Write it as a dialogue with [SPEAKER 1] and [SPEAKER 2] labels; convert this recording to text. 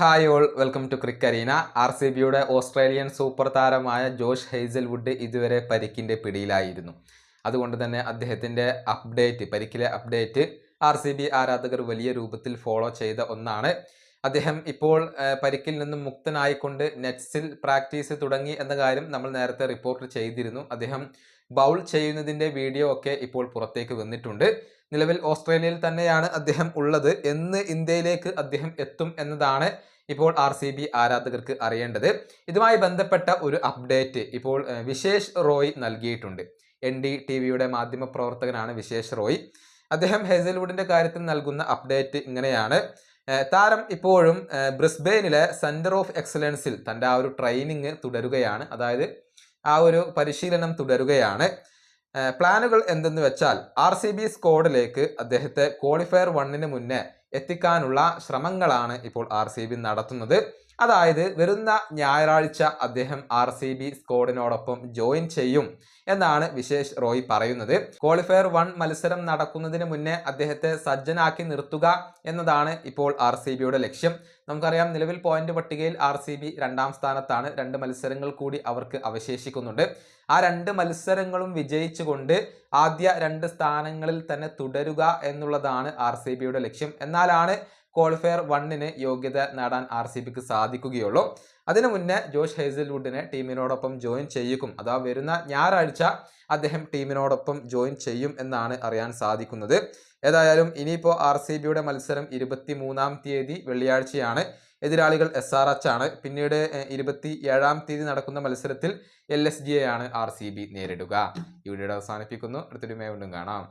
[SPEAKER 1] Hi all welcome to Crickareena R C ബിയുടെ Australian super താരമായ Josh Hazlewood ഇതുവരെ പരിക്കിന്റെ പിടിയിലായിരുന്നു. അതുകൊണ്ട് തന്നെ അദ്ദേഹത്തിന്റെ അപ്ഡേറ്റ് പരിക്കിലെ അപ്ഡേറ്റ് ആർ സി ബി ആരാധകർ വലിയ രൂപത്തിൽ ഫോളോ ചെയ്ത ഒന്നാണ്. അദ്ദേഹം ഇപ്പോൾ പരിക്കിൽ നിന്നും മുക്തനായിക്കൊണ്ട് നെറ്റ്സിൽ പ്രാക്ടീസ് തുടങ്ങി എന്ന കാര്യം നമ്മൾ നേരത്തെ റിപ്പോർട്ട് ചെയ്തിരുന്നു. അദ്ദേഹം ബൗൾ ചെയ്യുന്നതിന്റെ വീഡിയോ ഒക്കെ ഇപ്പോൾ പുറത്തേക്ക് വന്നിട്ടുണ്ട്. നിലവിൽ ഓസ്ട്രേലിയയിൽ തന്നെയാണ് അദ്ദേഹം ഉള്ളത് എന്ന് ഇന്ത്യയിലേക്ക് അദ്ദേഹം എത്തും എന്നതാണ് ഇപ്പോൾ ആർ സി ബി ആരാധകർക്ക് അറിയേണ്ടത്. ഇതുമായി ബന്ധപ്പെട്ട ഒരു അപ്ഡേറ്റ് ഇപ്പോൾ വിശേഷ് റോയ് നൽകിയിട്ടുണ്ട്. എൻ ഡി ടി വിയുടെ മാധ്യമ പ്രവർത്തകനാണ് വിശേഷ് റോയ്. അദ്ദേഹം ഹെസൽവുഡിന്റെ കാര്യത്തിൽ നൽകുന്ന അപ്ഡേറ്റ് ഇങ്ങനെയാണ്. താരം ഇപ്പോഴും ബ്രിസ്ബെയിനിലെ സെന്റർ ഓഫ് എക്സലൻസിൽ തന്റെ ആ ഒരു ട്രെയിനിങ് തുടരുകയാണ്. അതായത് ആ ഒരു പരിശീലനം തുടരുകയാണ്. പ്ലാനുകൾ എന്തെന്ന് വെച്ചാൽ ആർ സി ബി സ്ക്വാഡിലേക്ക് അദ്ദേഹത്തെ ക്വാളിഫയർ വണ്ണിന് മുന്നേ എത്തിക്കാനുള്ള ശ്രമങ്ങളാണ് ഇപ്പോൾ ആർ സി ബി നടത്തുന്നത്. അതായത് വരുന്ന ഞായറാഴ്ച അദ്ദേഹം ആർ സി ബി സ്ക്വാഡിനോടൊപ്പം ജോയിൻ ചെയ്യും എന്നാണ് വിശേഷ് റോയ് പറയുന്നത്. ക്വാളിഫയർ വൺ മത്സരം നടക്കുന്നതിന് മുന്നേ അദ്ദേഹത്തെ സജ്ജനാക്കി നിർത്തുക എന്നതാണ് ഇപ്പോൾ ആർ സി ബിയുടെ ലക്ഷ്യം. നമുക്കറിയാം നിലവിൽ പോയിന്റ് പട്ടികയിൽ ആർ സി ബി രണ്ടാം സ്ഥാനത്താണ്. രണ്ട് മത്സരങ്ങൾ കൂടി അവർക്ക് അവശേഷിക്കുന്നുണ്ട്. ആ രണ്ട് മത്സരങ്ങളും വിജയിച്ചുകൊണ്ട് ആദ്യ രണ്ട് സ്ഥാനങ്ങളിൽ തന്നെ തുടരുക എന്നുള്ളതാണ് ആർ സി ബിയുടെ ലക്ഷ്യം. എന്നാലാണ് ക്വാളിഫയർ വണ്ണിന് യോഗ്യത നേടാൻ ആർ സി ബിക്ക് സാധിക്കുകയുള്ളൂ. അതിനു മുന്നേ ജോഷ് ഹേസൽവുഡിനെ ടീമിനോടൊപ്പം ജോയിൻ ചെയ്യിക്കും. അതാ വരുന്ന ഞായറാഴ്ച അദ്ദേഹം ടീമിനോടൊപ്പം ജോയിൻ ചെയ്യും എന്നാണ് അറിയാൻ സാധിക്കുന്നത്. ഏതായാലും ഇനിയിപ്പോൾ ആർ സി ബിയുടെ മത്സരം ഇരുപത്തി മൂന്നാം തീയതി വെള്ളിയാഴ്ചയാണ്. എതിരാളികൾ എസ് ആർ എച്ച് ആണ്. പിന്നീട് ഇരുപത്തി ഏഴാം തീയതി നടക്കുന്ന മത്സരത്തിൽ എൽ എസ് ജി ആണ് ആർ സി ബി നേരിടുക. ഈ വീഡിയോ അവസാനിപ്പിക്കുന്നു. അടുത്തൊരു മേ വീണ്ടും കാണാം.